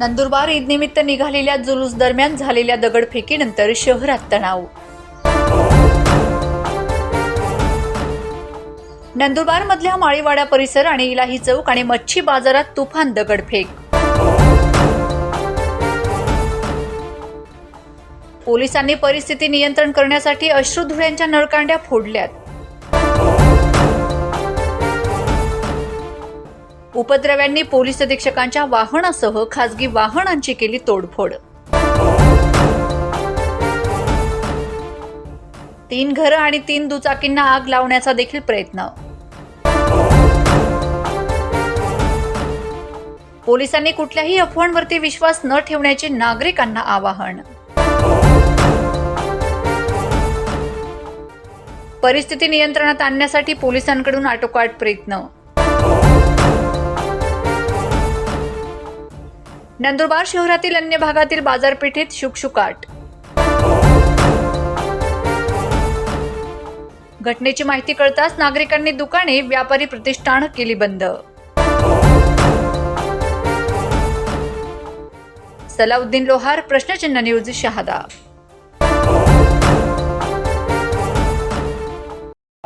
नंदुरबार ईदनिमित्त निघालेल्या जुलूस दरम्यान झालेल्या दगडफेकीनंतर शहरात तणाव. नंदुरबार मधल्या माळीवाडा परिसर आणि इलाही चौक आणि मच्छी बाजारात तुफान दगडफेक. पोलिसांनी परिस्थिती नियंत्रण करण्यासाठी अश्रुधुळ्यांच्या नळकांड्या फोडल्यात. उपद्रव्यांनी पोलीस अधीक्षकांच्या वाहनासह खासगी वाहनांची केली तोडफोड. तीन घरं आणि तीन दुचाकींना आग लावण्याचा देखील प्रयत्न. पोलिसांनी कुठल्याही अफवांवरती विश्वास न ठेवण्याचे नागरिकांना आवाहन. परिस्थिती नियंत्रणात आणण्यासाठी पोलिसांकडून आटोकाट प्रयत्न. नंदुरबार शहरातील अन्य भागातील बाजारपेठेत शुकशुकाट. घटनेची माहिती कळताच नागरिकांनी दुकाने व्यापारी प्रतिष्ठान केली बंद. सलाउद्दीन लोहार प्रश्नचिन्ह न्यूज शहादा.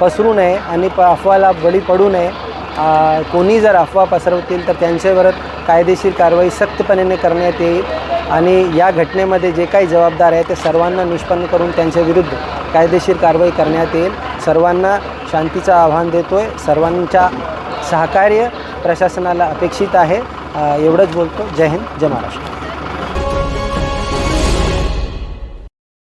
पसरू नये आणि प अफवाला बळी पडू नये. कोणी जर अफवा पसरवतील तर त्यांच्यावर कायदेशीर कारवाई सक्तपणे करण्यात येईल आणि या घटनेमध्ये जे काही जबाबदार आहे ते सर्वांना निष्पन्न करून त्यांच्या विरुद्ध कायदेशीर कारवाई करण्यात येईल. सर्वांना शांतीचं आव्हान देतो आहे सर्वांच्या सहकार्य प्रशासनाला अपेक्षित आहे. एवढंच बोलतो. जय हिंद. जय महाराष्ट्र.